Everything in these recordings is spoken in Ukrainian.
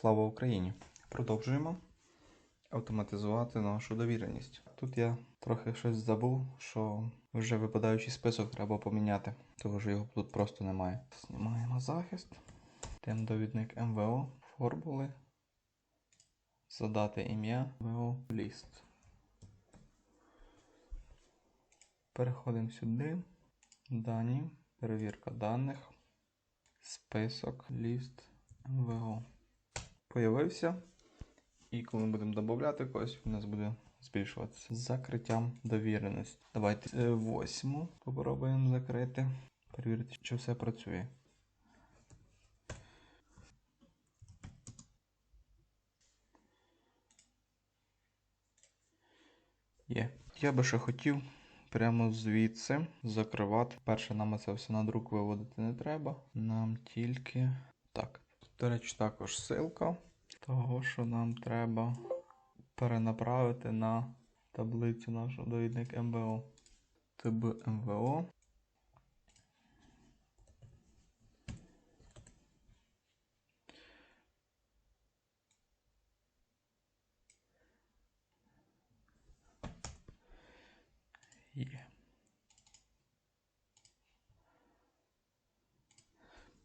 Слава Україні! Продовжуємо автоматизувати нашу довіреність. Тут я трохи щось забув, що вже випадаючий список треба поміняти, тому що його тут просто немає. Знімаємо захист. Тем довідник МВО, формули. Задати ім'я МВО ліст. Переходимо сюди. Дані, перевірка даних, список, ліст, МВО. Появився. І коли ми будемо додати когось, у нас буде збільшуватися. З закриттям довіреності. Давайте е, восьму попробуємо закрити. Перевірити, чи все працює. Є. Я би ще хотів прямо звідси закривати. Перше, нам це все на друк виводити не треба. Нам тільки. Так. До речі, також ссылка того, що нам треба перенаправити на таблицю нашу довідник МВО. ТБ МВО. Є.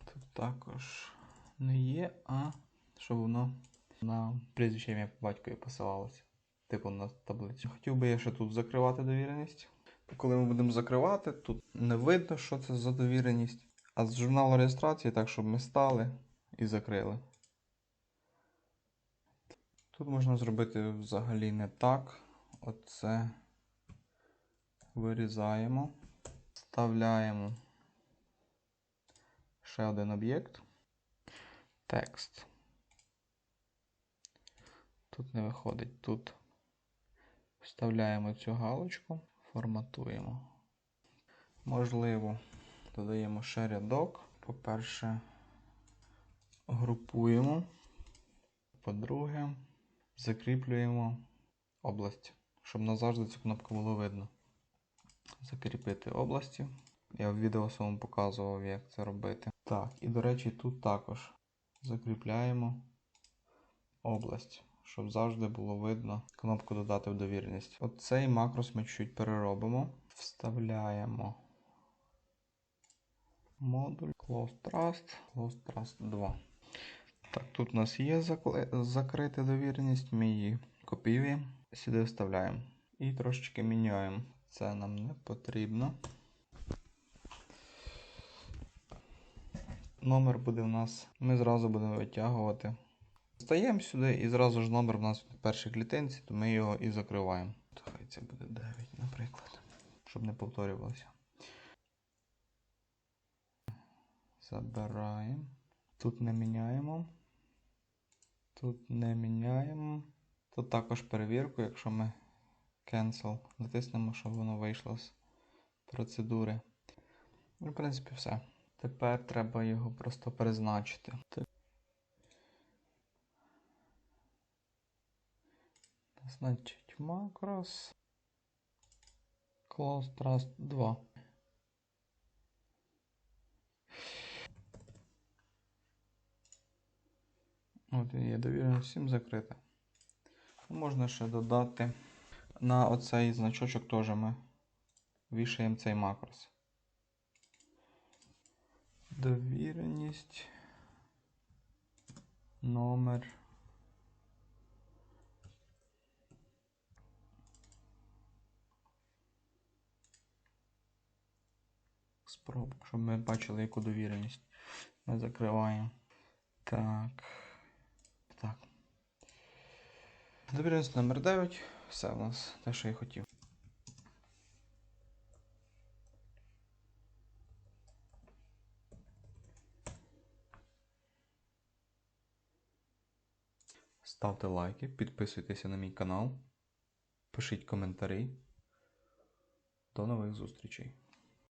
Тут також не є, а щоб воно на прізвище ім'я батькові посилалося. Типу на таблицю. Хотів би я ще тут закривати довіреність. Коли ми будемо закривати, тут не видно, що це за довіреність. А з журналу реєстрації, так, щоб ми стали і закрили. Тут можна зробити взагалі не так. Оце вирізаємо, вставляємо ще один об'єкт. Текст. Тут не виходить. Тут вставляємо цю галочку, форматуємо. Можливо, додаємо ще рядок. По-перше, групуємо. По-друге, закріплюємо область, щоб назавжди цю кнопку було видно. Закріпити області. Я в відео своєму показував, як це робити. Так, і до речі, тут також закріпляємо область, щоб завжди було видно кнопку додати в довіреність. Оцей макрос ми чуть переробимо. Вставляємо модуль Close Trust, Close Trust 2. Так, тут у нас є закрита довіреність, ми її копіюємо, сюди вставляємо. І трошечки міняємо. Це нам не потрібно. Номер буде в нас. Ми зразу будемо витягувати. Стаємо сюди і зразу ж номер в нас в першій клітинці, то ми його і закриваємо. Хай це буде 9, наприклад. Щоб не повторювалося. Забираємо. Тут не міняємо. Тут не міняємо. Тут також перевірку, якщо ми cancel натиснемо, щоб воно вийшло з процедури. Ну, в принципі, все. Тепер треба його просто призначити. Значить, макрос. Close Trust 2. От він є довірено всім закрите. Можна ще додати на оцей значочок теж ми вішаємо цей макрос. Довіреність. Номер. Спробу, щоб ми бачили, яку довіреність. Ми закриваємо. Так. Так. Довіреність номер 9. Все у нас те, що я хотів. Ставте лайки, підписуйтеся на мій канал, пишіть коментарі. До нових зустрічей!